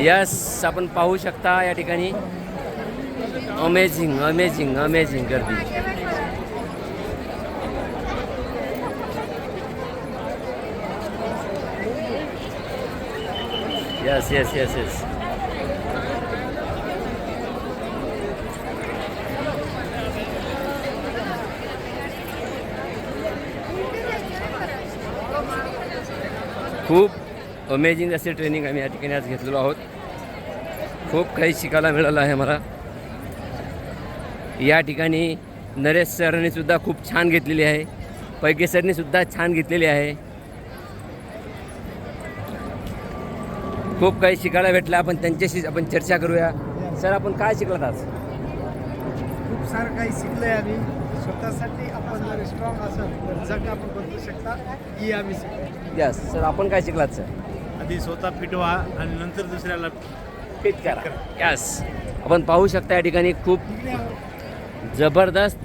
Yes आपण पाहू शकता या ठिकाणी. अमेझिंग अमेझिंग अमेझिंग गर्दी. यस यस यस यस खूप अमेझिंग असे ट्रेनिंग आम्ही या ठिकाणी आज घेतलेलो आहोत. खूप काही शिकायला मिळालं आहे मला या ठिकाणी नरेश सरांनी सुद्धा खूप छान घेतलेली आहे. पैके सरनी सुद्धा छान घेतलेली आहे. खूप काही शिकायला भेटलं. आपण त्यांच्याशी आपण चर्चा करूया. सर आपण काय शिकलात आज? खूप सारं काही शिकलंय आम्ही. स्वतःसाठी आपण जर स्ट्रॉंग तर जग आपण बदलू शकता. ही आम्ही शिकलो. यस सर आपण काय शिकलात सर? आधी स्वतः फिट व्हा आणि नंतर दुसऱ्याला फिट करा. यस आपण पाहू शकता या ठिकाणी खूप जबरदस्त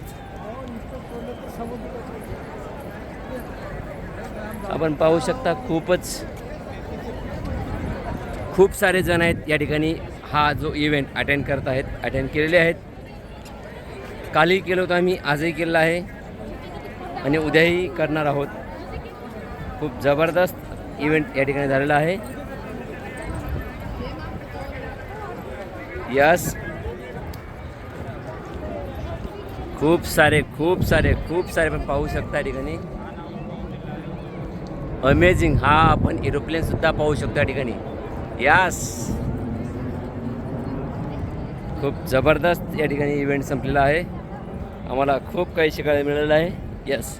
आपण पाहू शकता खूपच खूप सारे जण आहेत या ठिकाणी. हा जो इव्हेंट अटेंड करत आहेत अटेंड केलेले आहेत. कालही केलं होतं आम्ही आजही केलेलं आहे. आणि उद्याही करणार आहोत. खूप जबरदस्त इव्हेंट या ठिकाणी झालेला आहे. यस खूप सारे खूप सारे खूप सारे पण पाहू शकता या ठिकाणी. अमेझिंग हा आपण एरोप्लेन सुद्धा पाहू शकतो या ठिकाणी. यास खूप जबरदस्त या ठिकाणी इव्हेंट संपलेला आहे. आम्हाला खूप काही शिकायला मिळालेलं आहे. यस